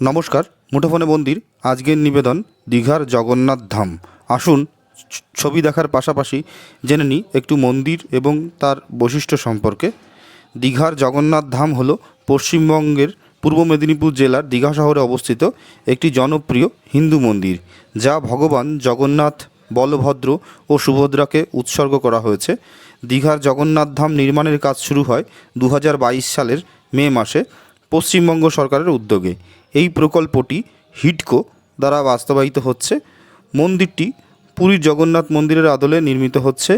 নমস্কার, মুঠোফোনে মন্দির আজকের নিবেদন দীঘার জগন্নাথ ধাম। আসুন ছবি দেখার পাশাপাশি জেনে নিই একটু মন্দির এবং তার বৈশিষ্ট্য সম্পর্কে। দীঘার জগন্নাথ ধাম হলো পশ্চিমবঙ্গের পূর্ব মেদিনীপুর জেলার দীঘা শহরে অবস্থিত একটি জনপ্রিয় হিন্দু মন্দির, যা ভগবান জগন্নাথ, বলভদ্র ও সুভদ্রাকে উৎসর্গ করা হয়েছে। দীঘার জগন্নাথ ধাম নির্মাণের কাজ শুরু হয় দু হাজার বাইশ সালের মে মাসে পশ্চিমবঙ্গ সরকারের উদ্যোগে। এই প্রকল্পটি হিডকো দ্বারা বাস্তবায়িত হচ্ছে। মন্দিরটি পুরীর জগন্নাথ মন্দিরের আদলে নির্মিত হচ্ছে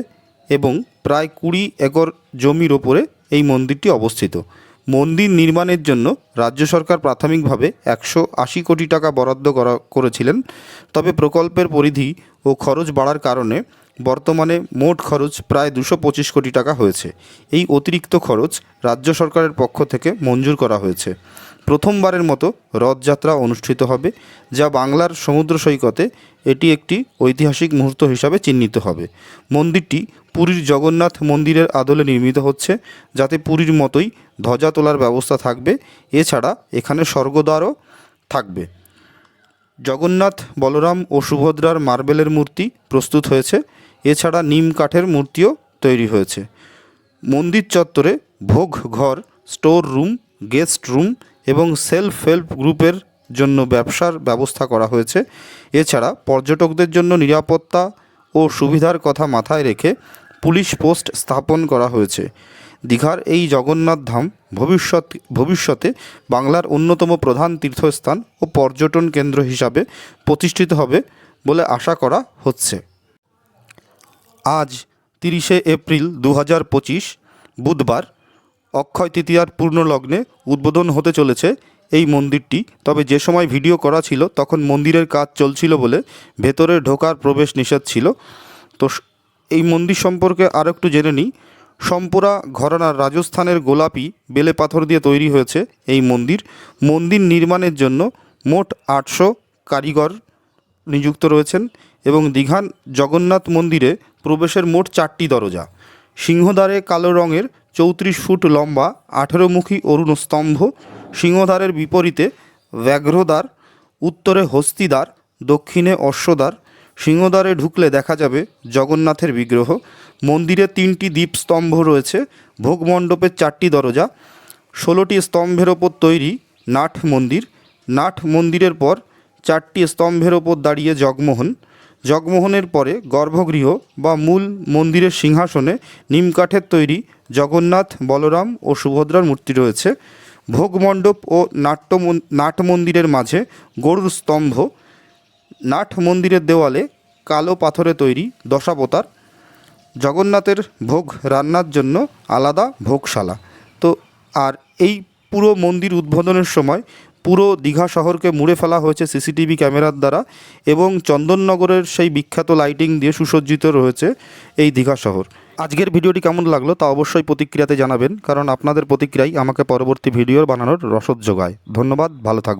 এবং প্রায় কুড়ি একর জমির ওপরে এই মন্দিরটি অবস্থিত। মন্দির নির্মাণের জন্য রাজ্য সরকার প্রাথমিকভাবে একশো আশি কোটি টাকা বরাদ্দ করা, করেছিলেন। তবে প্রকল্পের পরিধি ও খরচ বাড়ার কারণে বর্তমানে মোট খরচ প্রায় দুশো পঁচিশ কোটি টাকা হয়েছে। এই অতিরিক্ত খরচ রাজ্য সরকারের পক্ষ থেকে মঞ্জুর করা হয়েছে। প্রথমবারের মতো রথযাত্রা অনুষ্ঠিত হবে, যা বাংলার সমুদ্র সৈকতে এটি একটি ঐতিহাসিক মুহূর্ত হিসাবে চিহ্নিত হবে। মন্দিরটি পুরীর জগন্নাথ মন্দিরের আদলে নির্মিত হচ্ছে, যাতে পুরীর মতোই ধ্বজা তোলার ব্যবস্থা থাকবে। এছাড়া এখানে স্বর্গদ্বারও থাকবে। জগন্নাথ, বলরাম ও সুভদ্রার মার্বেলের মূর্তি প্রস্তুত হয়েছে। এছাড়া নিম কাঠের মূর্তিও তৈরি হয়েছে। মন্দির চত্বরে ভোগ ঘর, স্টোর রুম, গেস্ট রুম এবং সেলফ হেল্প গ্রুপের জন্য ব্যবসার ব্যবস্থা করা হয়েছে। এছাড়া পর্যটকদের জন্য নিরাপত্তা ও সুবিধার কথা মাথায় রেখে পুলিশ পোস্ট স্থাপন করা হয়েছে। দীঘার এই জগন্নাথ ধাম ভবিষ্যৎ, ভবিষ্যতে বাংলার অন্যতম প্রধান তীর্থস্থান ও পর্যটন কেন্দ্র হিসাবে প্রতিষ্ঠিত হবে বলে আশা করা হচ্ছে। আজ তিরিশে এপ্রিল দু হাজার পঁচিশ, বুধবার অক্ষয় তৃতীয়ার পূর্ণ লগ্নে উদ্বোধন হতে চলেছে এই মন্দিরটি। তবে যে সময় ভিডিও করা ছিল, তখন মন্দিরের কাজ চলছিল বলে ভেতরে ঢোকার প্রবেশ নিষেধ ছিল। তো এই মন্দির সম্পর্কে আরও একটু জেনে নিই। সম্পরা ঘরানার রাজস্থানের গোলাপি বেলে পাথর দিয়ে তৈরি হয়েছে এই মন্দির। মন্দির নির্মাণের জন্য মোট আটশো কারিগর নিযুক্ত রয়েছেন এবং দীঘান জগন্নাথ মন্দিরে প্রবেশের মোট চারটি দরজা। সিংহদ্বারে কালো রঙের চৌত্রিশ ফুট লম্বা আঠেরোমুখী অরুণ স্তম্ভ সিংহদ্বারের বিপরীতে ব্যাঘ্রদ্বার, উত্তরে হস্তিদ্বার, দক্ষিণে অশ্বদ্বার। সিংহদ্বারে ঢুকলে দেখা যাবে জগন্নাথের বিগ্রহ। মন্দিরে তিনটি দীপস্তম্ভ রয়েছে ভোগমণ্ডপের চারটি দরজা, ষোলোটি স্তম্ভের ওপর তৈরি নাট মন্দির। নাট মন্দিরের পর চারটি স্তম্ভের ওপর দাঁড়িয়ে জগমোহন। জগমোহনের পরে গর্ভগৃহ বা মূল মন্দিরের সিংহাসনে নিমকাঠের তৈরি জগন্নাথ, বলরাম ও সুভদ্রার মূর্তি রয়েছে। ভোগমণ্ডপ ও নাট্য নাট মন্দিরের মাঝে গরুর স্তম্ভ। নাট মন্দিরের দেওয়ালে কালো পাথরে তৈরি দশাবতার। জগন্নাথের ভোগ রান্নার জন্য আলাদা ভোগশালা। তো আর এই পুরো মন্দির উদ্বোধনের সময় পুরো দীঘা শহরকে মুড়ে ফেলা হয়েছে সিসিটিভি ক্যামেরার দ্বারা এবং চন্দননগরের সেই বিখ্যাত লাইটিং দিয়ে সুসজ্জিত রয়েছে এই দীঘা শহর। আজকের ভিডিওটি কেমন লাগল তা অবশ্যই প্রতিক্রিয়াতে জানাবেন, কারণ আপনাদের প্রতিক্রিয়াই আমাকে পরবর্তী ভিডিওর বানানোর রসদ যোগায়। ধন্যবাদ, ভালো থাকবেন।